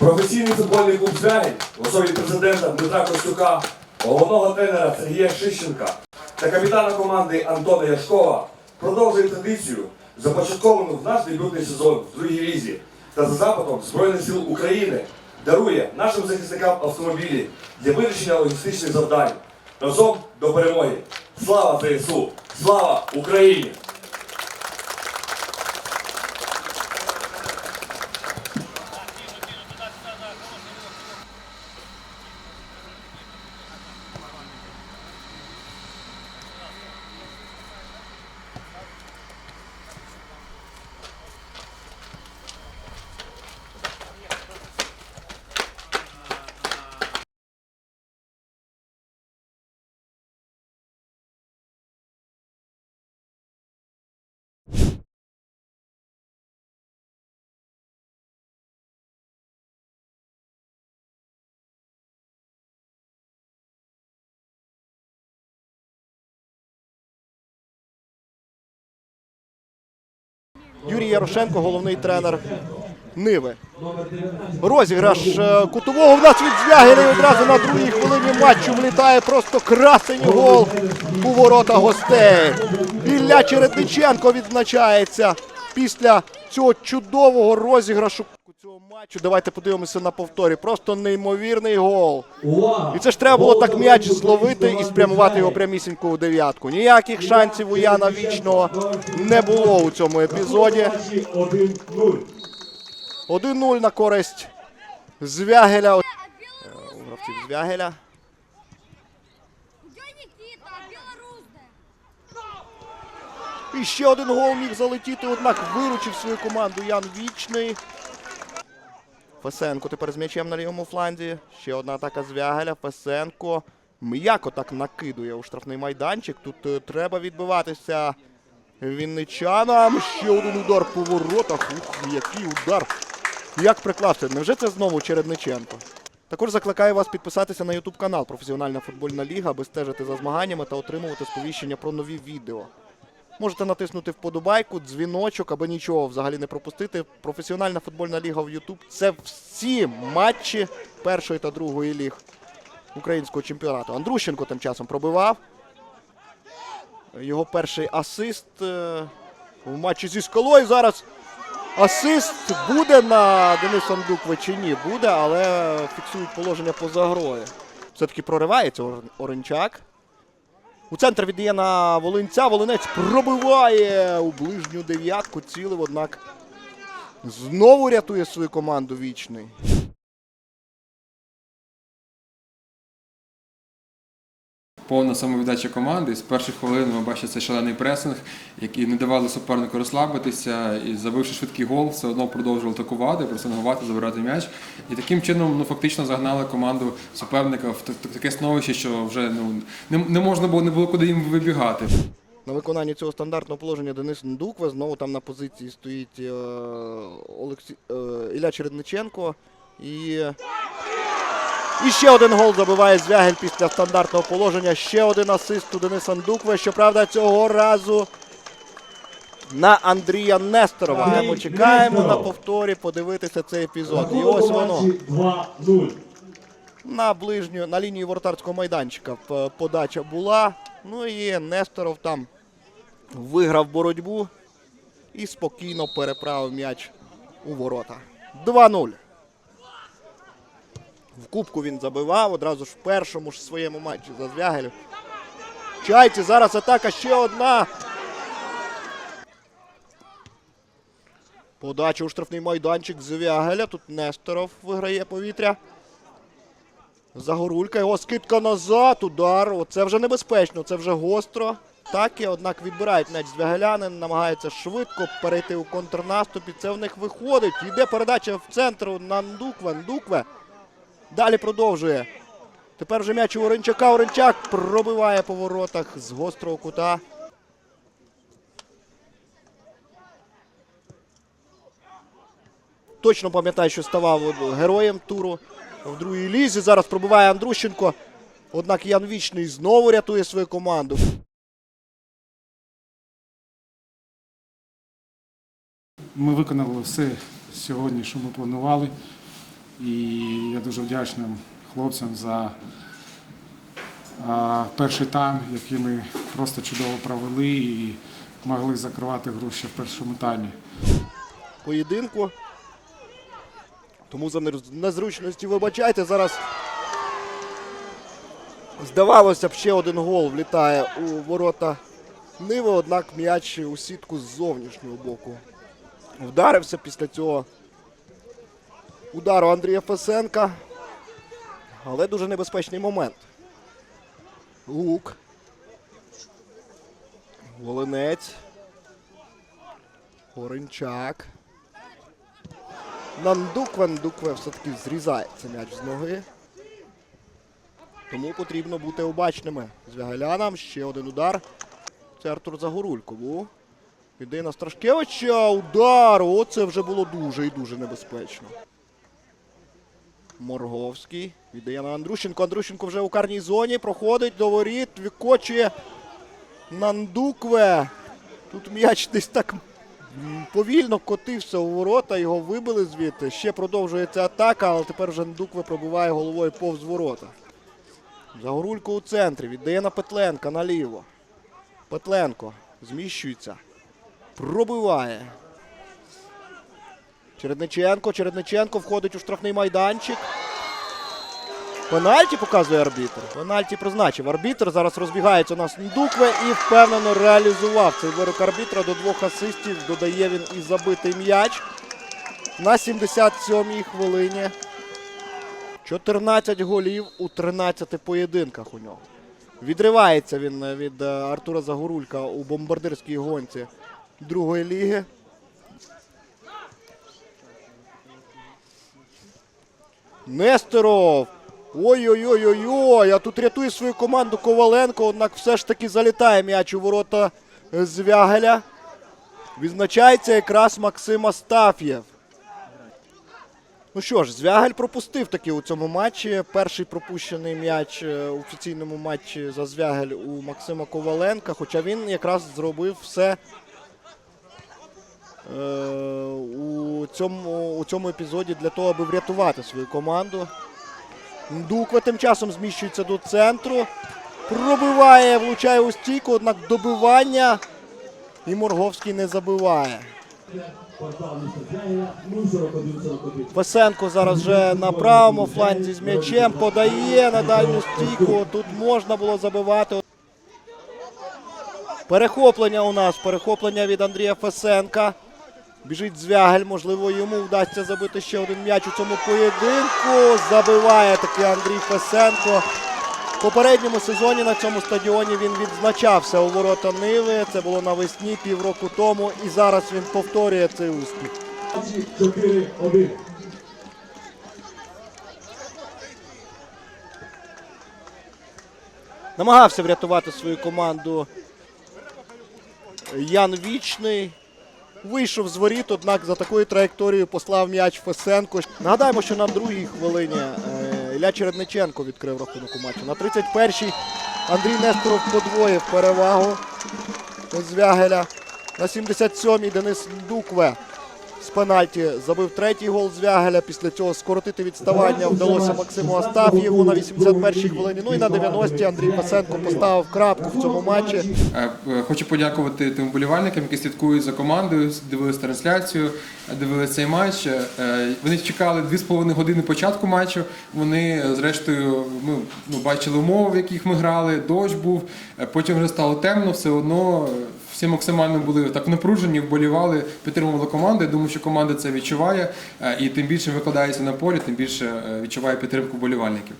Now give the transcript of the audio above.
Професійний футбольний клуб Звягель в особі президента Дмитра Костюка, головного тренера Сергія Шищенка та капітана команди Антона Яшкова продовжує традицію, започатковану в наш дебютний сезон в другій лізі та за запитом Збройних сил України дарує нашим захисникам автомобілі для вирішення логістичних завдань. Разом до перемоги! Слава ЗСУ! Слава Україні! Юрій Ярошенко, головний тренер Ниви. Розіграш е, кутового в нас від Звягеля і одразу на другій хвилині матчу влітає просто красень гол у ворота гостей. Ілля Чередниченко відзначається після цього чудового розіграшу матчу. Давайте подивимося на повторі. Просто неймовірний гол. І це ж треба було так м'яч зловити і спрямувати його прямісінько у дев'ятку. Ніяких шансів у Яна Вічного не було у цьому епізоді. 1-0 на користь Звягеля. Е, У гравців Звягеля. І ще один гол міг залетіти, однак виручив свою команду Ян Вічний. Фесенко тепер з м'ячем на лівому фланзі. Ще одна атака Звягеля. Фесенко м'яко так накидує у штрафний майданчик. Тут е, треба відбиватися вінничанам. Ще один удар по воротах. Ух, який удар. Як приклався? Невже це знову Чередниченко? Також закликаю вас підписатися на YouTube канал Професіональна футбольна ліга, аби стежити за змаганнями та отримувати сповіщення про нові відео. Можете натиснути вподобайку, дзвіночок, аби нічого взагалі не пропустити. Професіональна футбольна ліга в YouTube – це всі матчі першої та другої ліг українського чемпіонату. Андрущенко тим часом пробивав. Його перший асист е, в матчі зі скалою. Зараз асист буде на Дениса Андуква чи ні? Буде, але фіксують положення поза грою. Все-таки проривається Ор- Оренчак. У центр віддає на Волинця. Волинець пробиває у ближню дев'ятку. Цілив, однак знову рятує свою команду вічний. Повна самовіддача команди. З перших хвилин ми бачили цей шалений пресинг, який не давали супернику розслабитися. І забивши швидкий гол, все одно продовжували атакувати, пресингувати, забирати м'яч. І таким чином ну, фактично загнали команду суперника в та- та- таке становище, що вже ну, не, не можна було, не було куди їм вибігати. На виконанні цього стандартного положення Денис Ндукве. Знову там на позиції стоїть е, Олексій, е, Ілля Чередниченко. І, і ще один гол забиває Звягель після стандартного положення. Ще один асист у Дениса Ндукве. Щоправда, цього разу на Андрія Несторова. Ми чекаємо на повторі подивитися цей епізод. І ось воно. На ближню, на лінії воротарського майданчика подача була. Ну і Несторов там виграв боротьбу і спокійно переправив м'яч у ворота. 2-0. В кубку він забивав одразу ж в першому ж своєму матчі за Звягель. Чайці, зараз атака ще одна. Подача у штрафний майданчик Звягеля. Тут Несторов виграє повітря. Загорулька, його скидка назад, удар. Оце вже небезпечно, це вже гостро. Так, і, однак відбирають м'яч звягелянин, намагається швидко перейти у контрнаступ. І це в них виходить. Йде передача в центр на Ндукве. Ндукве. Далі продовжує. Тепер вже м'яч у Оренчака. Оренчак пробиває по воротах з гострого кута. Точно пам'ятаю, що ставав героєм туру в другій лізі. Зараз пробиває Андрущенко. Однак Ян Вічний знову рятує свою команду. Ми виконали все сьогодні, що ми планували. І я дуже вдячний хлопцям за перший тайм, який ми просто чудово провели і могли закривати гру ще в першому таймі. поєдинку. Тому за нез- незручності вибачайте. Зараз здавалося б, ще один гол влітає у ворота Ниви, однак м'яч у сітку з зовнішнього боку. Вдарився після цього удару Андрія Фесенка. Але дуже небезпечний момент. Лук. Волинець. Горинчак. Нандукве, Нандукве все-таки зрізає цей м'яч з ноги. Тому потрібно бути обачними. З Вягалянам ще один удар. Це Артур Загорулько був. Іде на Страшкевича. Удар! Оце вже було дуже і дуже небезпечно. Морговський. Віддає на Андрущенко. Андрущенко вже у карній зоні. Проходить до воріт. Викочує Нандукве. Тут м'яч десь так повільно котився у ворота. Його вибили звідти. Ще продовжується атака, але тепер вже Нандукве пробиває головою повз ворота. Загорулько у центрі. Віддає на Петленка наліво. Петленко зміщується. Пробиває. Чередниченко. Чередниченко входить у штрафний майданчик. Пенальті показує арбітр. Пенальті призначив. Арбітр зараз розбігається у нас Ндукве і впевнено реалізував цей вирок арбітра. До двох асистів додає він і забитий м'яч. На 77-й хвилині. 14 голів у 13 поєдинках у нього. Відривається він від е, Артура Загорулька у бомбардирській гонці другої ліги. Нестеров. Ой-ой-ой-ой-ой. А тут рятує свою команду Коваленко, однак все ж таки залітає м'яч у ворота Звягеля. Відзначається якраз Максим Астаф'єв. Ну що ж, Звягель пропустив таки у цьому матчі. Перший пропущений м'яч е, у офіційному матчі за Звягель у Максима Коваленка, хоча він якраз зробив все е, цьому, у цьому епізоді для того, аби врятувати свою команду. Дуква тим часом зміщується до центру. Пробиває, влучає у стійку, однак добивання. І Морговський не забиває. Весенко зараз вже на правому фланзі з м'ячем подає на дальню стійку. Тут можна було забивати. Перехоплення у нас, перехоплення від Андрія Фесенка. Біжить Звягель, можливо, йому вдасться забити ще один м'яч у цьому поєдинку. Забиває таки Андрій Фесенко. В попередньому сезоні на цьому стадіоні він відзначався у ворота Ниви. Це було навесні півроку тому. І зараз він повторює цей успіх. 4-1. Намагався врятувати свою команду Ян Вічний. Вийшов з воріт, однак за такою траєкторією послав м'яч Фесенко. Нагадаємо, що на другій хвилині е, Ілля Чередниченко відкрив рахунок у матчі. На 31-й Андрій Несторов подвоїв перевагу Звягеля. На 77-й Денис Дукве з пенальті забив третій гол Звягеля. Після цього скоротити відставання вдалося Максиму Астаф'єву на 81-й хвилині. Ну і на 90-й Андрій Фесенко поставив крапку в цьому матчі. Е, е, Хочу подякувати тим вболівальникам, які слідкують за командою, дивились трансляцію, дивились цей матч. Е, Вони чекали 2,5 години початку матчу. Вони, зрештою, ми ну, бачили умови, в яких ми грали, дощ був. Потім вже стало темно, все одно. Всі максимально були так напружені, вболівали, підтримували команду. Я думаю, що команда це відчуває, е, і тим більше викладається на полі, тим більше е, відчуває підтримку вболівальників.